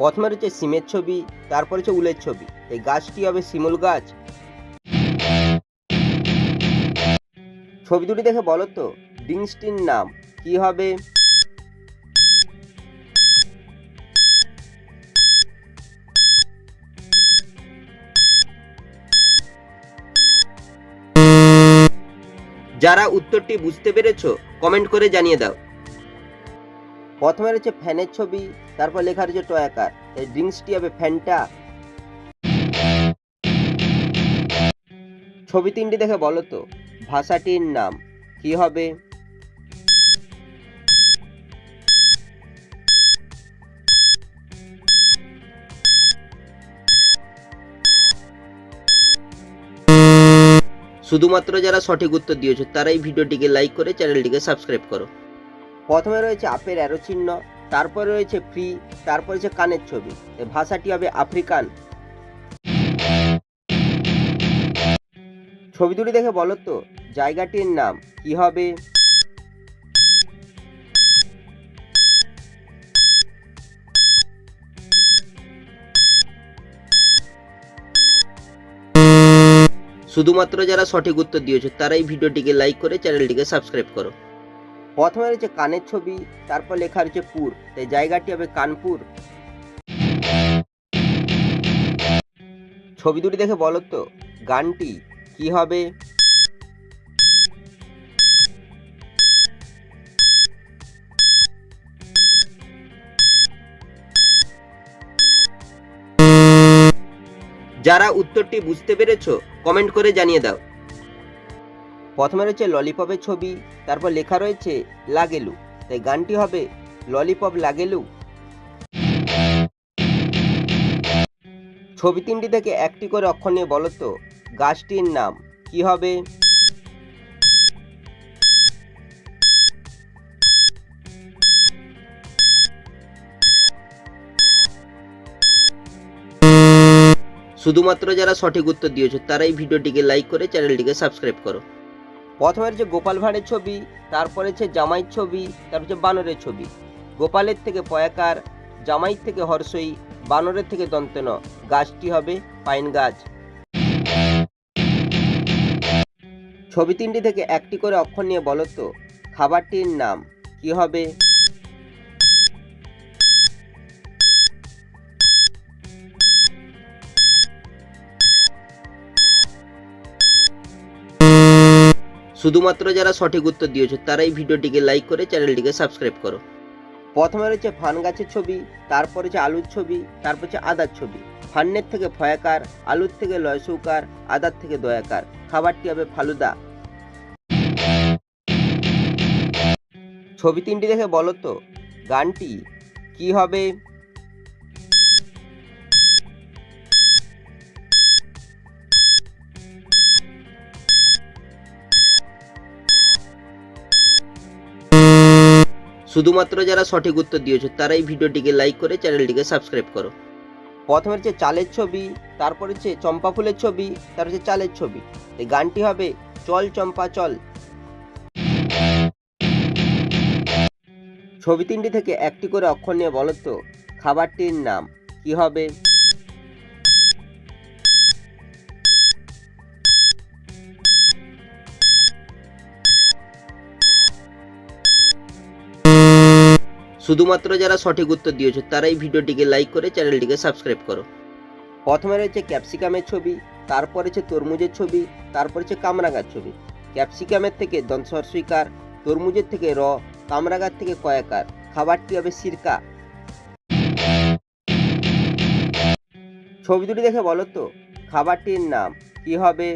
প্রথমে রয়েছে সিমের ছবি, তারপর হচ্ছে উলের ছবি। এই গাছটি হবে শিমুল গাছ। ছবি দুটি দেখে বলো তো, ডিংসটির নাম কি হবে? যারা উত্তরটি বুঝতে পেরেছ, কমেন্ট করে জানিয়ে দাও। প্রথমে রয়েছে ফ্যানের ছবি, তারপর লেখা রয়েছে টয়াকার এই ড্রিঙ্কসটি হবে ফ্যানটা। ছবি তিনটি দেখে বলো তো, ভাষাটির নাম, কি হবে? শুধুমাত্র যারা সঠিক উত্তর দিয়েছ, তারাই ভিডিওটিকে লাইক করে চ্যানেলটিকে সাবস্ক্রাইব করো। প্রথমে রয়েছে আপের অ্যারো চিহ্ন, তারপরে রয়েছে ফ্রি, তারপর রয়েছে কানের ছবি। ভাষাটি হবে আফ্রিকান। ছবি দুটি দেখে বলো তো, জায়গাটির নাম কি হবে? শুধুমাত্র যারা সঠিক উত্তর দিয়েছ, তারাই ভিডিওটিকে লাইক করে চ্যানেলটিকে সাবস্ক্রাইব করো। প্রথমে রয়েছে কানের ছবি, তারপর লেখা রয়েছে পুর। তাই জায়গাটি হবে কানপুর। ছবি দুটি দেখে বলো তো, গানটি কি হবে? যারা উত্তরটি বুঝতে পেরেছ কমেন্ট করে জানিয়ে দাও। প্রথমে রয়েছে ললিপপের ছবি, তারপর লেখা রয়েছে লাগেলু। তাই গানটি হবে ললিপপ লাগেলু। ছবি তিনটি থেকে একটি করে অক্ষর নিয়ে বলো তো, গাছটির নাম কি হবে? শুধুমাত্র যারা সঠিক উত্তর দিয়েছ, তারাই ভিডিওটিকে লাইক করে চ্যানেলটিকে সাবস্ক্রাইব করো। প্রথমে যে গোপাল ভাঁড়ের ছবি, তারপরে হচ্ছে জামাইয়ের ছবি, তারপর হচ্ছে বানরের ছবি। গোপালের থেকে পয়াকার, জামাইয়ের থেকে হর্ষই, বানরের থেকে দন্তন, গাছটি হবে পাইন গাছ। ছবি তিনটি থেকে একটি করে অক্ষর নিয়ে বলতো খাবারটির নাম কি হবে? শুধুমাত্র যারা সঠিক উত্তর দিয়েছ, তারাই ভিডিওটিকে লাইক করে চ্যানেলটিকে সাবস্ক্রাইব করো। প্রথমে রয়েছে ফান গাছের ছবি, তারপর হচ্ছে আলুর ছবি, তারপর হচ্ছে আদার ছবি। ফান্নের থেকে ভয়াকার আলুর থেকে লয়সৌকার, আদার থেকে দয়াকার। খাবারটি হবে ফালুদা। ছবি তিনটি দেখে বলো তো, গানটি কি হবে? শুধুমাত্র যারা সঠিক উত্তর দিয়েছ, তারাই ভিডিওটিকে লাইক করে চ্যানেলটিকে সাবস্ক্রাইব করো। প্রথমে হচ্ছে চালের ছবি, তারপর হচ্ছে চম্পা ফুলের ছবি, তারপর হচ্ছে চালের ছবি। এই গানটি হবে চল চম্পা চল। ছবি তিনটি থেকে একটি করে অক্ষর নিয়ে বলতো খাবারটির নাম কি হবে? শুধুমাত্র যারা সঠিক উত্তর দিয়েছ, তারাই ভিডিওটিকে লাইক করে চ্যানেলটিকে সাবস্ক্রাইব করো। প্রথমে রয়েছে ক্যাপসিকামের ছবি, তারপর হচ্ছে তরমুজের ছবি, তারপর হচ্ছে কামরাঙার ছবি। ক্যাপসিকামের থেকে দন্তস্বরস্বীকার তরমুজের থেকে র, কামরাঙার থেকে কয়াকার। খাবারটি হবে? সিরকা। ছবি দুটি দেখে বলো তো, খাবারটির নাম কি হবে?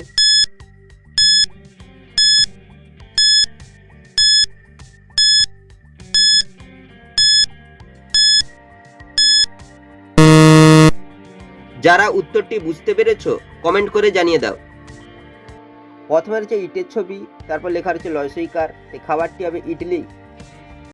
যারা উত্তরটি বুঝতে পেরেছ কমেন্ট করে জানিয়ে দাও। প্রথমে রয়েছে ইটের ছবি, তারপর লেখা রয়েছে লয়সইকার এই খাবারটি হবে ইডলি।